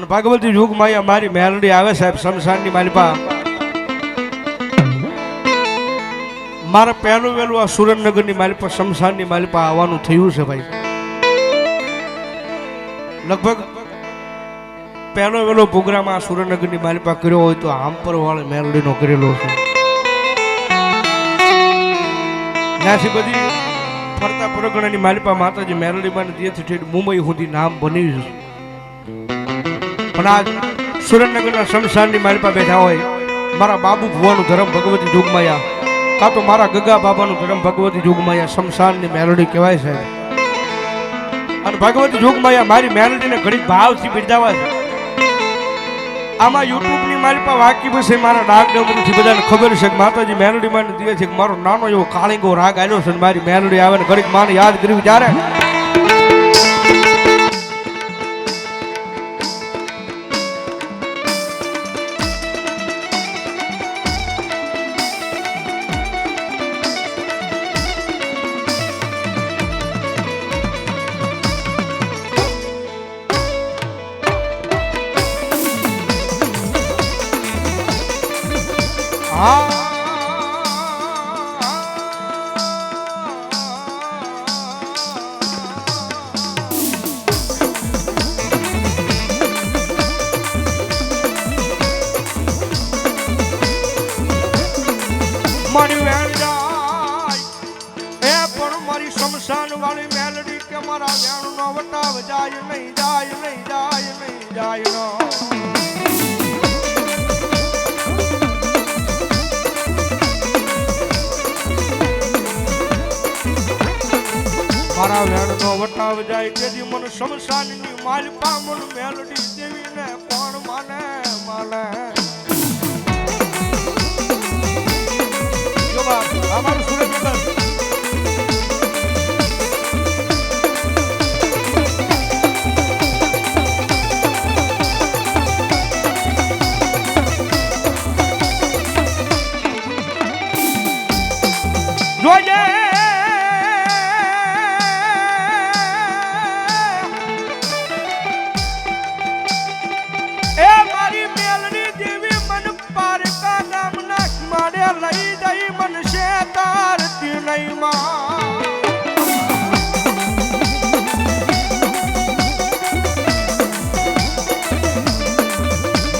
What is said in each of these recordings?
અને ભગવતી યુગમાં અહીંયા મારી મેલડી આવે સાહેબ, શમશાનની માલિપા. મારા પહેલું વહેલું આ સુરેન્દ્રનગરની માલિપા, શમશાનની માલિપા આવવાનું થયું છે ભાઈ. લગભગ પહેલો વહેલો પ્રોગ્રામ આ સુરેન્દ્રનગરની માલિપા કર્યો હોય તો આમપર વાળે મેલડીનો કરેલો છે. ત્યાંથી બધી ફરતા પરગણાની માલિપા માતાજી મેલડીમાં ત્યાંથી ઠેઠ મુંબઈ સુધી નામ બન્યું છે. પણ આજ સુરેન્દ્રનગરના શમશાનની મારી પાસે બેઠા હોય, મારા બાબુ ભુવાનું ધર્મ ભગવતી જોગમાયા કાં તો મારા ગગા બાબાનું ધર્મ ભગવતી જોગમાયા શમશાનની મેલોડી કહેવાય છે. અને ભગવતી જોગમાયા મારી મેલડીને ઘણી ભાવથી બિરદાવા છે. આમાં યુટ્યુબની મારી પાસે વાકી પછી મારા ડાક ડમરૂથી બધાને ખબર છે કે માતાજી મેલડી માં દીવે છે કે મારો નાનો એવો કાળીંગો રાગ આવ્યો છે મારી મેલડી આવે ને ઘડીક માને યાદ કર્યું ત્યારે મારી વેણ જાય. એ પણ મારી શમશાન વાળી મેલડી કે મારા વેણ નો વટાવ જાય, નહીં જાય નહીં જાય નહીં જાય નો. મારા વેણ નો વટાવ જાય તેથી મન શમશાનની માલપા મન મેલડી દેવીને કોણ માને માને? અમારું સુરત જોજે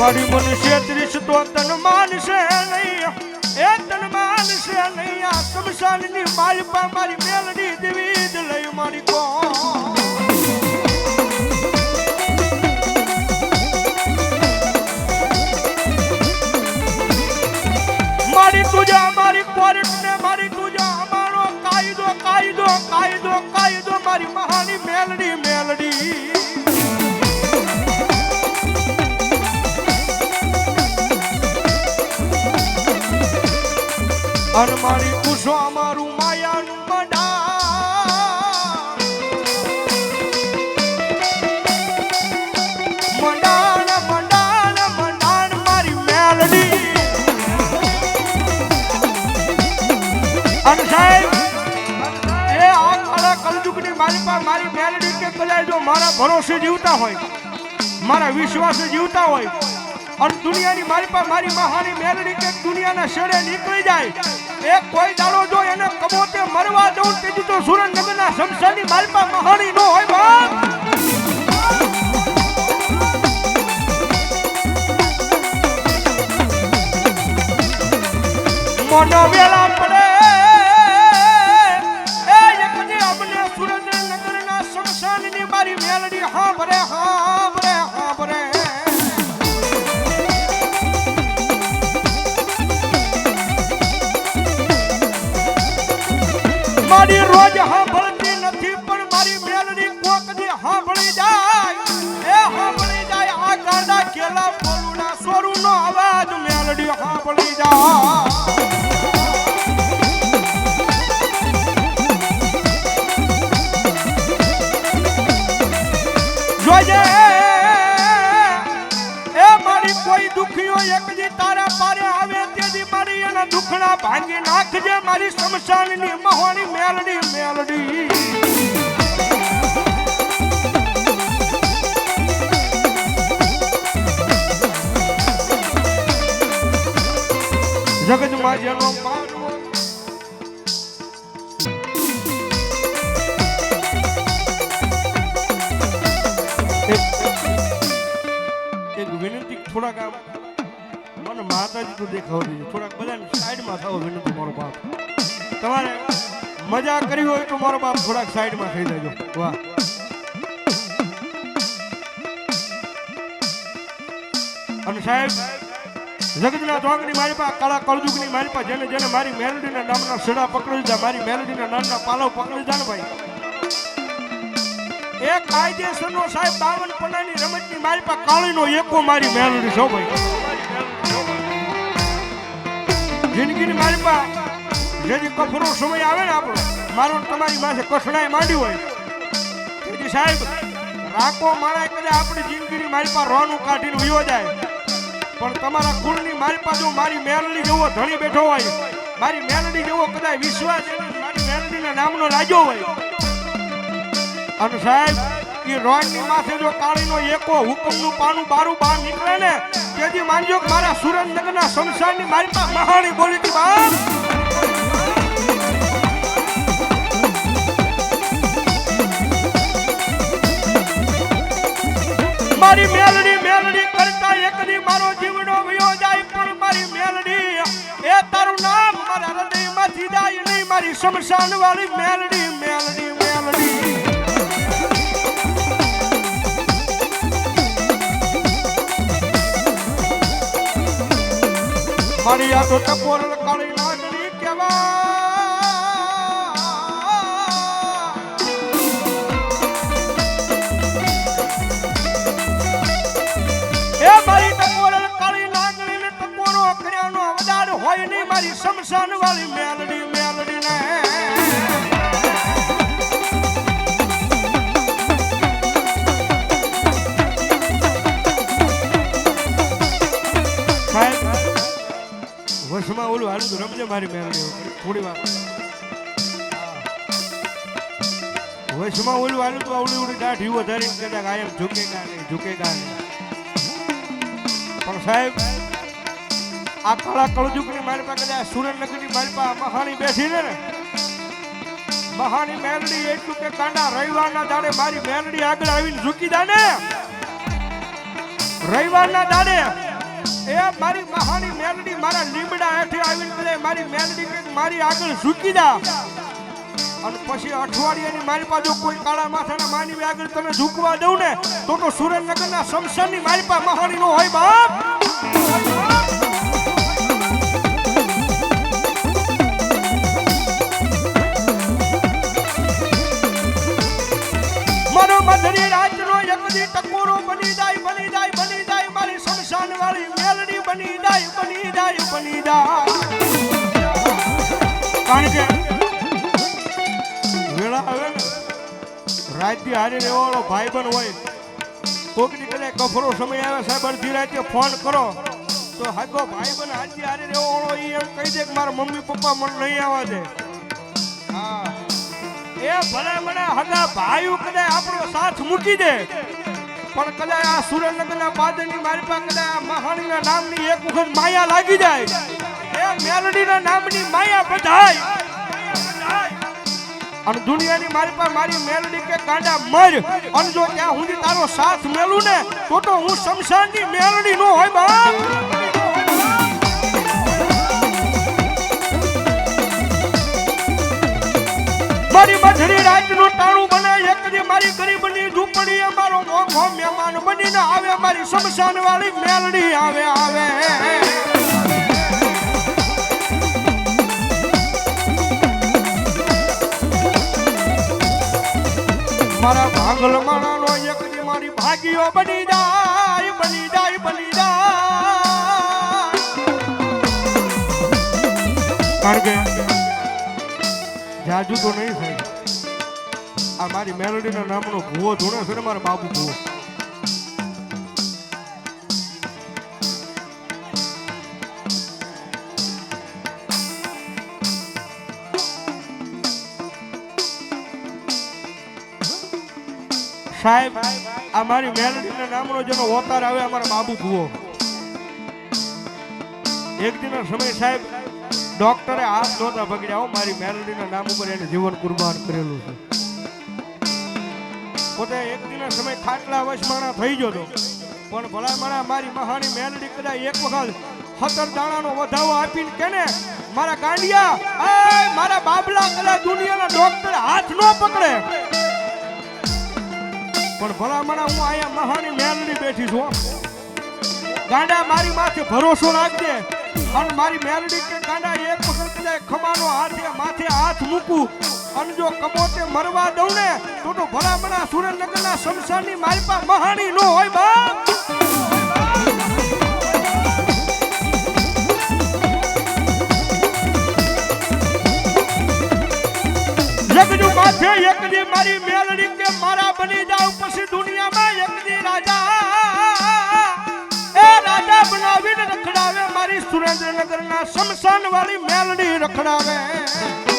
મારી મનુષ્ય ત્રીસ તો તન માનશે નહીં એ તન માનશે નહીં આ. શમશાનની માલપા મારી મેલડી દેવી જ લઈ મારી કો મારી તુજા, મારી કોર્ટ ને મારી તુજા, અમારો કાયદો કાયદો કાયદો કાયદો, મારી મહાની મેલડી મેલડી. અને મારી કુશો અમારું પાસે મારી મેલડી કે કદાચ જો મારા ભરોસે જીવતા હોય, મારા વિશ્વાસે જીવતા હોય અને દુનિયાની મારી પાસે મારી મહાની મેલડી કે દુનિયાના શેડે નીકળી જાય. એ કોઈ દાડો જો એને કબોતે મરવા દઉં, તેથી તો સુરેન્દ્રનગરના શમશાનની મારી પાસે મહાની નો હોય બાપ. મનો વેલા પડે. એ એકદી અમને સુરેન્દ્રનગરના શમશાનની મારી મેલડી હા ભરે હાંભરે રોજ સાંભળતી નથી, પણ મારી મેલડી કોક દી સાંભળી જાય. એ સાંભળી જાય, આ ગાડા કેલા બોલું સોરુનો સોરું નો અવાજ મેલડી સાંભળી જાય. ઢોળા ભાંગી નાખજે મારી સ્મશાનની મહોણી મેલડી મેલડી. જગતમાં જેનો એક વિનંતી થોડાક આમ મને માતાજી દેખાવ દેજો થોડાક બધાને સાઈડમાં થાવ વિનંતી મારો બાપ. તમારે મજા કરી હોય તો મારો બાપ થોડાક સાઈડમાં થઈ જજો. વાહ. અને સાહેબ, જગતના ચોકની મારી પાસે કાળા કળજુગની મારી પા જેને જેને મારી મેલડીના નામના સડા પકડી દીધા, મારી મેલડીના નામના પાલવ પકડી દીધા ને ભાઈ. એ કાયદેસરનો સાહેબ બાવન પન્નાની રમતની મારી પાસે કાળીનો એકો મારી મેલડી છો ભાઈ. જિંદગીની મારી પાસે જેથી કફરો સમય આવે ને આપણો, મારો તમારી પાસે કસડાય માંડી હોય. સાહેબ, રાખો મારા કદાચ આપણી જિંદગીની મારી પાસે રોનું કાઢીને ઉયો જાય. પણ તમારા કુળની મારી પાસે મારી મેલડી જેવો ધણી બેઠો હોય, મારી મેલડી જેવો કદાચ વિશ્વાસ મારી મેલડીના નામનો લાગ્યો હોય. અને સાહેબ એ રોડની માથે જો કાળીનો તેથી માનજો મારા સુરેન્દ્રનગરના સંસારની મારી પાસે મારી મેલડી મેલડી કરતા એકની મારો જીવડો વયો પણ મારી મેલડી એ તારું નામ મારા હૃદયમાંથી જાય નહીં, મારી શમશાન વાળી મેલડી મેલડી મેલડી. મારી તો ટકોર કાળી લાગણી કેવા? ને હોય નહીં મારી શમશાન વાળી મેલડી મેલડી ને વશમાં ઓલું હાલું તો રમજે મારી મેલડી થોડી વાર. વશમાં ઓલું હાલું તો આવડી ઉડી દાઢી વધારી કદાચ આયમ ઝુકેગા નહીં ઝુકેગા નહીં. પણ સાહેબ, આ કળા કળજુગની મારી પાસે કદાચ સુરેન્દ્રનગરની મારી પાસે મહાની છે ને. મહાની મેલડી એટલું કે કાંડા રવિવારના દાડે મારી મેલડી આગળ આવીને ઝૂકી દા ને. રવિવારના દાડે એ મારી મહાની મેલડી મારા લીમડા હેઠે આવીને કદાચ મારી મેલડી કંઈક મારી આગળ ઝૂકી દા અને પછી અઠવાડિયાની મારી પાસે કોઈ કાળા માથાના માની આગળ તમે ઝૂકવા દઉં ને તો તો સુરેન્દ્રનગરના શમશાનની મારી પાસે મહાની નો હોય બાપ. જાય બની જાય બની હારે સમય આવે, સાહેબ, અડધી રાતે ફોન કરો. તો હાગો ભાઈબંધ હાજી હારે રહેવાળો ઈ એમ કહી દે કે મારા મમ્મી પપ્પા મને નહીં આવવા દે. હા. એ ભલે મને હગા ભાઈ કદાચ આપણો સાથ મૂકી દે પણ કદાચ આ સુરેન્દ્રનગરના પાદરની મારી પાસે કદાચ મહાણીના નામની એક વખત માયા લાગી જાય. એ મેલડીના નામની માયા બધાય. અને દુનિયાની મારી પાસે મારી મેલડી કે ગાંડા મર. અને જો ત્યાં હું તારો સાથ મેલું ને, તો તો હું શમશાનની મેલડી નો હોય બાપ. મારી મધરી રાતનું દી મારી ગરીબની ઝૂંપડી, અમારો મોંઘો મહેમાન બનીને આવે, મારી શમશાન વાળી મેલડી આવે આવે. મારા ભાગલ માણાનો એક મારી ભાગીઓ બની જાય બની જાય બની જાય. કારણ કે જાજુ તો નહીં થાય. આ મારી મેલોડીના નામનો ભૂવો જોડે છે ને મારા બાબુ ભૂવો. સાહેબ, આ મારી મેલડીના નામનો જેનો અવતાર આવે અમારા બાબુ ભૂવો. એક દિનનો સમય સાહેબ ડોક્ટરે હાથ નહોતા હો, મારી મેલડીના નામ ઉપર એને જીવન કુરબાન કરેલું છે. પોતે એક દિન સમય ખાટલા વશમાણા થઈ ગયો હતો પણ ભલામણા મારી મહાની મેલડી કદાચ એક વખત સત્તર દાણાનો વધાવો આપીને કેને? મારા ગાંડિયા મારા બાબલા કદાચ દુનિયાના ડોક્ટર હાથ ન પકડે. પણ ભલામણા હું અહીંયા મહાની મેલડી બેઠી છું. ગાંડા મારી માથે ભરોસો રાખજે. અને મારી મેલડી કે ગાંડા કદાચ ખમાનો હાથે માથે હાથ મૂકું. અને જો કમોતે મરવા દઉં ને, તો તો ભલામણા સુરેન્દ્રનગરના શમશાનની મારી પાસે મહાણી નો હોય બાપ. જગજુ માથે એક દી મારી મેલડી કે મારા બની જાવ પછી દુનિયામાં સુરેન્દ્રનગરના શમશાન વાળી મેલડી રખડાવે.